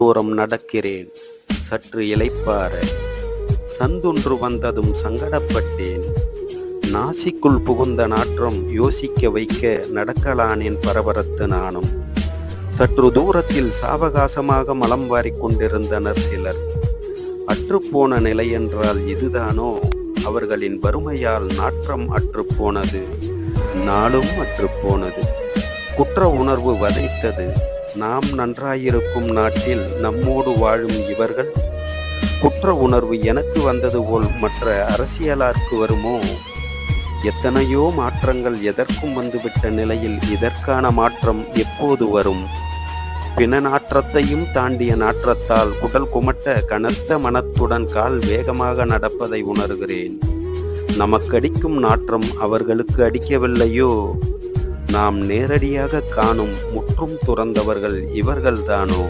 தூரம் நடக்கிறேன். சற்று இலைப்பார சந்தொன்று வந்ததும் சங்கடப்பட்டேன். நாசிக்குள் புகுந்த நாற்றம் யோசிக்க வைக்க நடக்கலானேன் பரபரத்து நானும் சற்று தூரத்தில் சாவகாசமாக மலம் வாரிக் கொண்டிருந்தனர் சிலர். அற்றுப்போன நிலை என்றால் இதுதானோ அவர்களின் வறுமையால் நாற்றம் அற்றுப்போனது நாளும் அற்றுப்போனது குற்ற உணர்வு வதைத்தது. நாம் நன்றாயிருக்கும் நாட்டில் நம்மோடு வாழும் இவர்கள்? குற்ற உணர்வு எனக்கு வந்தது போல் மற்ற அரசியலார்க்கு வருமோ? எத்தனையோ மாற்றங்கள் எதற்கும் வந்துவிட்ட நிலையில் இதற்கான மாற்றம் எப்போது வரும்? பிண நாற்றத்தையும் தாண்டிய நாற்றத்தால் குடல் குமட்ட கனத்த மனத்துடன் கால் வேகமாக நடப்பதை உணர்கிறேன். நமக்கடிக்கும் நாற்றம் அவர்களுக்கு அடிக்கவில்லையோ? நாம் நேரடியாக காணும் முற்றும் துறந்தவர்கள் இவர்கள்தானோ?